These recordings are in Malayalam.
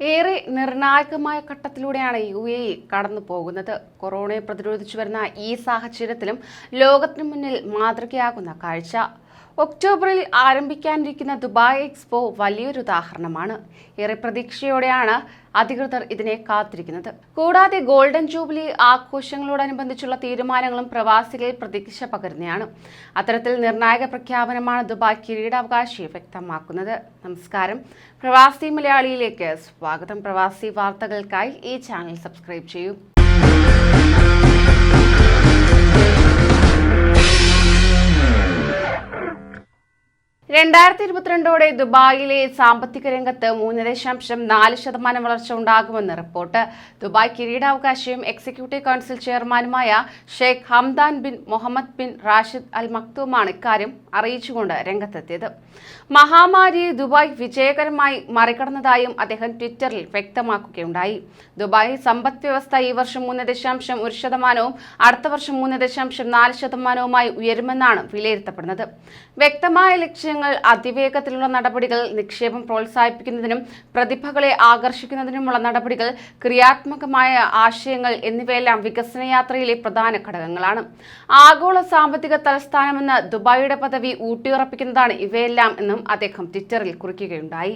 ഏറെ നിർണായകമായ ഘട്ടത്തിലൂടെയാണ് യു എ ഇ കടന്നു പോകുന്നത്. കൊറോണയെ പ്രതിരോധിച്ചു വരുന്ന ഈ സാഹചര്യത്തിലും ലോകത്തിനു മുന്നിൽ മാതൃകയാകുന്ന കാഴ്ച. ഒക്ടോബറിൽ ആരംഭിക്കാനിരിക്കുന്ന ദുബായ് എക്സ്പോ വലിയൊരു ഉദാഹരണമാണ് ഏറെ പ്രതീക്ഷയോടെയാണ് അധികൃതർ ഇതിനെ കാത്തിരിക്കുന്നത്. കൂടാതെ ഗോൾഡൻ ജൂബിലി ആഘോഷങ്ങളോടനുബന്ധിച്ചുള്ള തീരുമാനങ്ങളും പ്രവാസികളിൽ പ്രതീക്ഷ പകരുന്നതാണ്. അത്തരത്തിൽ നിർണായക പ്രഖ്യാപനമാണ് ദുബായ് കിരീടാവകാശി വ്യക്തമാക്കുന്നത്. നമസ്കാരം. പ്രവാസി മലയാളിയിലേക്ക് സ്വാഗതം. പ്രവാസി വാർത്തകൾക്കായി ഈ ചാനൽ സബ്സ്ക്രൈബ് ചെയ്യൂ. രണ്ടായിരത്തി ഇരുപത്തിരണ്ടോടെ ദുബായിലെ സാമ്പത്തിക രംഗത്ത് മൂന്ന് ദശാംശം നാല് ശതമാനം വളർച്ച ഉണ്ടാകുമെന്ന് റിപ്പോർട്ട്. ദുബായ് കിരീടാവകാശിയും എക്സിക്യൂട്ടീവ് കൗൺസിൽ ചെയർമാനുമായ Sheikh Hamdan bin Mohammed bin Rashid Al മക്തൂമാണ് ഇക്കാര്യം അറിയിച്ചുകൊണ്ട് രംഗത്തെത്തിയത്. മഹാമാരിയെ ദുബായ് വിജയകരമായി മറികടന്നതായും അദ്ദേഹം ട്വിറ്ററിൽ വ്യക്തമാക്കുകയുണ്ടായി. ദുബായ് സമ്പദ് വ്യവസ്ഥ ഈ വർഷം മൂന്ന് ദശാംശം ഒരു ശതമാനവും അടുത്ത വർഷം മൂന്ന് ദശാംശം നാല് ശതമാനവുമായി ഉയരുമെന്നാണ് വിലയിരുത്തപ്പെടുന്നത്. വ്യക്തമായ ലക്ഷ്യങ്ങൾ അതിവേഗത്തിലുള്ള നടപടികൾ നിക്ഷേപം പ്രോത്സാഹിപ്പിക്കുന്നതിനും പ്രതിഭകളെ ആകർഷിക്കുന്നതിനുമുള്ള നടപടികൾ ക്രിയാത്മകമായ ആശയങ്ങൾ എന്നിവയെല്ലാം വികസന യാത്രയിലെ പ്രധാന ഘടകങ്ങളാണ്. ആഗോള സാമ്പത്തിക തലസ്ഥാനമെന്ന ദുബായിയുടെ പദവി ഊട്ടിയുറപ്പിക്കുന്നതാണ് ഇവയെല്ലാം എന്നും അദ്ദേഹം ട്വിറ്ററിൽ കുറിക്കുകയുണ്ടായി.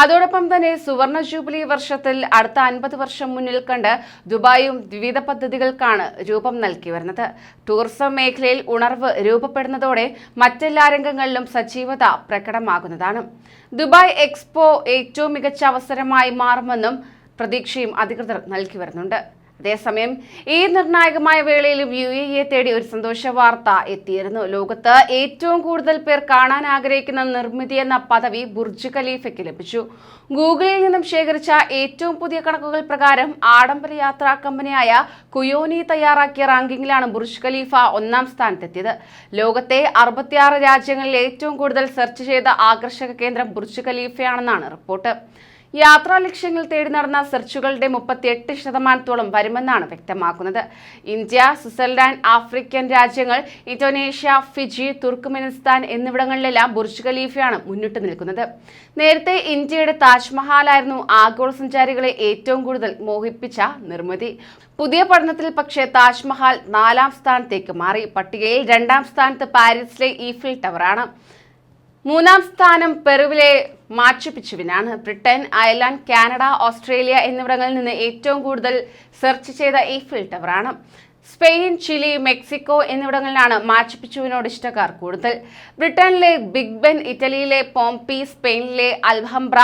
അതോടൊപ്പം തന്നെ സുവർണ ജൂബിലി വർഷത്തിൽ അടുത്ത അൻപത് വർഷം മുന്നിൽ കണ്ട് ദുബായും വിവിധ പദ്ധതികൾക്കാണ് രൂപം നൽകി വരുന്നത്. ടൂറിസം മേഖലയിൽ ഉണർവ് രൂപപ്പെടുന്നതോടെ മറ്റെല്ലാ രംഗങ്ങളിലും സജീവത പ്രകടമാകുന്നതാണ്. ദുബായ് എക്സ്പോ ഏറ്റവും മികച്ച അവസരമായി മാറുമെന്നും പ്രതീക്ഷയും അധികൃതർ നൽകി വരുന്നുണ്ട്. അതേസമയം ഈ നിർണായകമായ വേളയിലും യു എ ഇയെ തേടി ഒരു സന്തോഷ വാർത്ത എത്തിയിരുന്നു. ലോകത്ത് ഏറ്റവും കൂടുതൽ പേർ കാണാൻ ആഗ്രഹിക്കുന്ന നിർമ്മിതി എന്ന പദവി ബുർജ് ഖലീഫയ്ക്ക് ലഭിച്ചു. ഗൂഗിളിൽ നിന്നും ശേഖരിച്ച ഏറ്റവും പുതിയ കണക്കുകൾ പ്രകാരം ആഡംബര യാത്രാ കമ്പനിയായ കുയോനി തയ്യാറാക്കിയ റാങ്കിങ്ങിലാണ് ബുർജ് ഖലീഫ ഒന്നാം സ്ഥാനത്തെത്തിയത്. ലോകത്തെ അറുപത്തിയാറ് രാജ്യങ്ങളിൽ ഏറ്റവും കൂടുതൽ സെർച്ച് ചെയ്ത ആകർഷക കേന്ദ്രം ബുർജ് ഖലീഫയാണെന്നാണ് റിപ്പോർട്ട്. യാത്രാ ലക്ഷ്യങ്ങൾ തേടി നടന്ന സെർച്ചുകളുടെ മുപ്പത്തിയെട്ട് ശതമാനത്തോളം വരുമെന്നാണ് വ്യക്തമാക്കുന്നത്. ഇന്ത്യ സ്വിറ്റ്സർലാൻഡ് ആഫ്രിക്കൻ രാജ്യങ്ങൾ ഇന്തോനേഷ്യ ഫിജി തുർക്ക്മെനിസ്ഥാൻ എന്നിവിടങ്ങളിലെല്ലാം ബുർജ് ഖലീഫയാണ് മുന്നിട്ട് നിൽക്കുന്നത്. നേരത്തെ ഇന്ത്യയുടെ താജ്മഹാലായിരുന്നു ആഗോള സഞ്ചാരികളെ ഏറ്റവും കൂടുതൽ മോഹിപ്പിച്ച നിർമ്മിതി. പുതിയ പഠനത്തിൽ പക്ഷേ താജ്മഹാൽ നാലാം സ്ഥാനത്തേക്ക് മാറി. പട്ടികയിൽ രണ്ടാം സ്ഥാനത്ത് പാരീസിലെ ഈഫിൽ ടവറാണ്. മൂന്നാം സ്ഥാനം പെറുവിലെ മാച്ചുപിച്ചുവിനാണ്. ബ്രിട്ടൻ അയർലൻഡ് കാനഡ ഓസ്ട്രേലിയ എന്നിവിടങ്ങളിൽ നിന്ന് ഏറ്റവും കൂടുതൽ സെർച്ച് ചെയ്ത ഈഫിൽ ടവറാണ്. സ്പെയിൻ ചിലി മെക്സിക്കോ എന്നിവിടങ്ങളിലാണ് മാച്ചുപിച്ചുവിനോട് ഇഷ്ടക്കാർ കൂടുതൽ. ബ്രിട്ടനിലെ ബിഗ് ബെൻ ഇറ്റലിയിലെ പോംപി സ്പെയിനിലെ അൽഹംബ്ര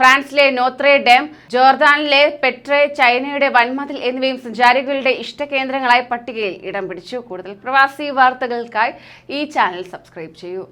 ഫ്രാൻസിലെ നോത്രേ ഡാം ജോർദാനിലെ പെട്രെ ചൈനയുടെ വൻമതിൽ എന്നിവയും സഞ്ചാരികളുടെ ഇഷ്ടകേന്ദ്രങ്ങളായി പട്ടികയിൽ ഇടം പിടിച്ചു. കൂടുതൽ പ്രവാസി വാർത്തകൾക്കായി ഈ ചാനൽ സബ്സ്ക്രൈബ് ചെയ്യൂ.